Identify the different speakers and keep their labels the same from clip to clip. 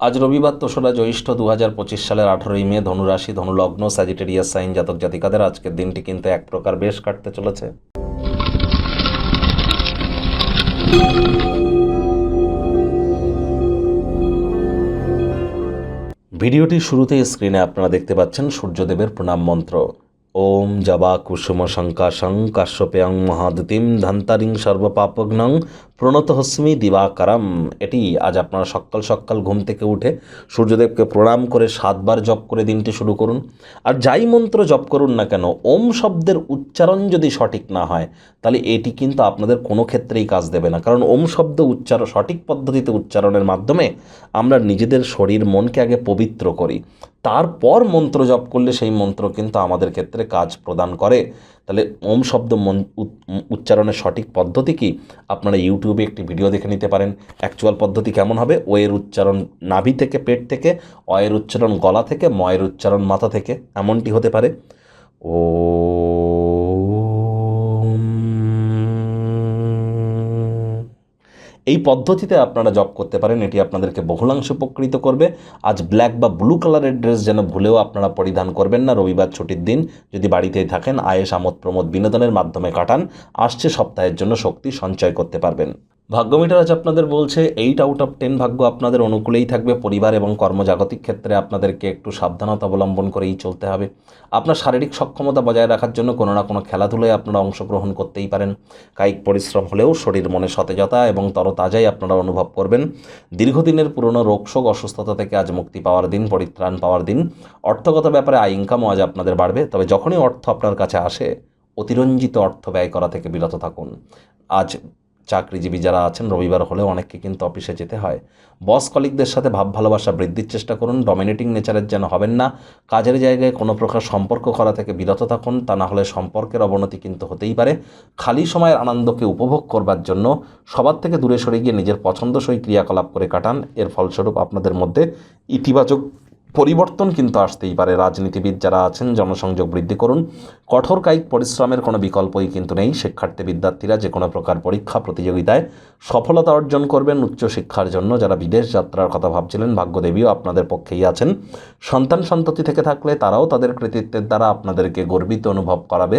Speaker 1: আজ রবিবার তোসরা জ্যৈষ্ঠ দু হাজার পঁচিশ সালের আঠারোই মে ধনুরাশি ধনুলগ্ন, স্যাজিটেরিয়াস সাইন জাতক জাতিকাদের আজকের দিনটি কিন্তু এক প্রকার বেশ কাটতে চলেছে। ভিডিওটির শুরুতে স্ক্রিনে আপনারা দেখতে পাচ্ছেন সূর্যদেবের প্রণাম মন্ত্র। ওম জবা কুসুম শঙ্কাশং কাশ্যপেয়ং মহাদতিম ধন্তারিং সর্বপাপগ্নং প্রণত হস্মি দিবাকারম। এটি আজ আপনারা সকাল সকাল ঘুম থেকে উঠে সূর্যদেবকে প্রণাম করে সাতবার জপ করে দিনটি শুরু করুন। আর যাই মন্ত্র জপ করুন না কেন, ওম শব্দের উচ্চারণ যদি সঠিক না হয়, তাহলে এটি কিন্তু আপনাদের কোনো ক্ষেত্রেই কাজ দেবে না। কারণ ওম শব্দ উচ্চারণ সঠিক পদ্ধতিতে উচ্চারণের মাধ্যমে আমরা নিজেদের শরীর, মনকে আগে পবিত্র করি। তারপর মন্ত্র জপ করলে সেই মন্ত্র কিন্তু আমাদের ক্ষেত্রে কাজ প্রদান করে। তাহলে ওম শব্দ উচ্চারণের সঠিক পদ্ধতি কি? আপনারা ইউটিউবে একটি ভিডিও দেখে নিতে পারেন। অ্যাকচুয়াল পদ্ধতি কেমন হবে? ও এর উচ্চারণ নাভি থেকে, পেট থেকে অ এর উচ্চারণ গলা থেকে ম এর উচ্চারণ মাথা থেকে। এমনটি হতে পারে। ও এই পদ্ধতিতে আপনারা জব করতে পারেন, এটি আপনাদেরকে বহুলাংশ উপকৃত করবে। আজ ব্ল্যাক বা ব্লু কালারের ড্রেস যেন ভুলেও আপনারা পরিধান করবেন না, রবিবার ছুটির দিন। যদি বাড়িতেই থাকেন আয়েস আমোদ প্রমোদ বিনোদনের মাধ্যমে কাটান, আসছে সপ্তাহের জন্য শক্তি সঞ্চয় করতে পারবেন। ভাগ্যমিটার আজ আপনাদের বলছে এইট আউট অফ টেন ভাগ্য আপনাদের অনুকূলেই থাকবে। পরিবার এবং কর্মজাগতিক ক্ষেত্রে আপনাদেরকে একটু সাবধানতা অবলম্বন করেই চলতে হবে। আপনার শারীরিক সক্ষমতা বজায় রাখার জন্য কোনো না কোনো খেলাধুলায় আপনারা অংশগ্রহণ করতেই পারেন। কায়িক পরিশ্রম হলেও শরীর মনে সতেজতা এবং তরতাজাই আপনারা অনুভব করবেন। দীর্ঘদিনের পুরনো রোগশোক অসুস্থতা থেকে আজ মুক্তি পাওয়ার দিন, পরিত্রাণ পাওয়ার দিন। অর্থগত ব্যাপারে আয় ইনকামও আজ আপনাদের বাড়বে। তবে যখনই অর্থ আপনার কাছে আসে, অতিরঞ্জিত অর্থ ব্যয় করা থেকে বিরত থাকুন। আজ চাকরিজীবী যারা আছেন, রবিবার হলেও অনেককে কিন্তু অফিসে যেতে হয়। বস কলিকদের সাথে ভাব ভালোবাসা বৃদ্ধির চেষ্টা করুন ডমিনেটিং নেচারের যেন হবেন না। কাজের জায়গায় কোনো প্রকার সম্পর্ক করা থেকে বিরত থাকুন, তা না হলে সম্পর্কের অবনতি কিন্তু হতেই পারে। খালি সময়ের আনন্দকে উপভোগ করবার জন্য সবার থেকে দূরে সরে গিয়ে নিজের পছন্দসই ক্রিয়াকলাপ করে কাটান। এর ফলস্বরূপ আপনাদের মধ্যে ইতিবাচক পরিবর্তন কিন্তু আসতেই পারে। রাজনীতিবিদ যারা আছেন, জনসংযোগ বৃদ্ধি করুন। কঠোর কায়িক পরিশ্রমের কোনো বিকল্পই কিন্তু নেই। শিক্ষার্থী বিদ্যার্থীরা যে কোনো প্রকার পরীক্ষা, প্রতিযোগিতায় সফলতা অর্জন করবেন উচ্চশিক্ষার জন্য। যারা বিদেশ যাত্রার কথা ভাবছিলেন, ভাগ্যদেবীও আপনাদের পক্ষেই আছেন। সন্তান সন্ততি থেকে থাকলে তারাও তাদের কৃতিত্বের দ্বারা আপনাদেরকে গর্বিত অনুভব করাবে।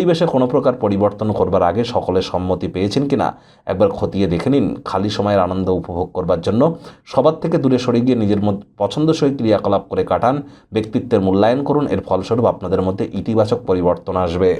Speaker 1: পরিবেশে কোনো প্রকার পরিবর্তন করবার আগে সকলে সম্মতি পেয়েছেন কিনা, একবার খতিয়ে দেখে নিন। খালি সময়ের আনন্দ উপভোগ করবার জন্য সবার থেকে দূরে সরে গিয়ে নিজের মধ্যে পছন্দসই ক্রিয়াকলাপ করে কাটান। ব্যক্তিত্বের মূল্যায়ন করুন। এর ফলস্বরূপ আপনাদের মধ্যে ইতিবাচক পরিবর্তন আসবে।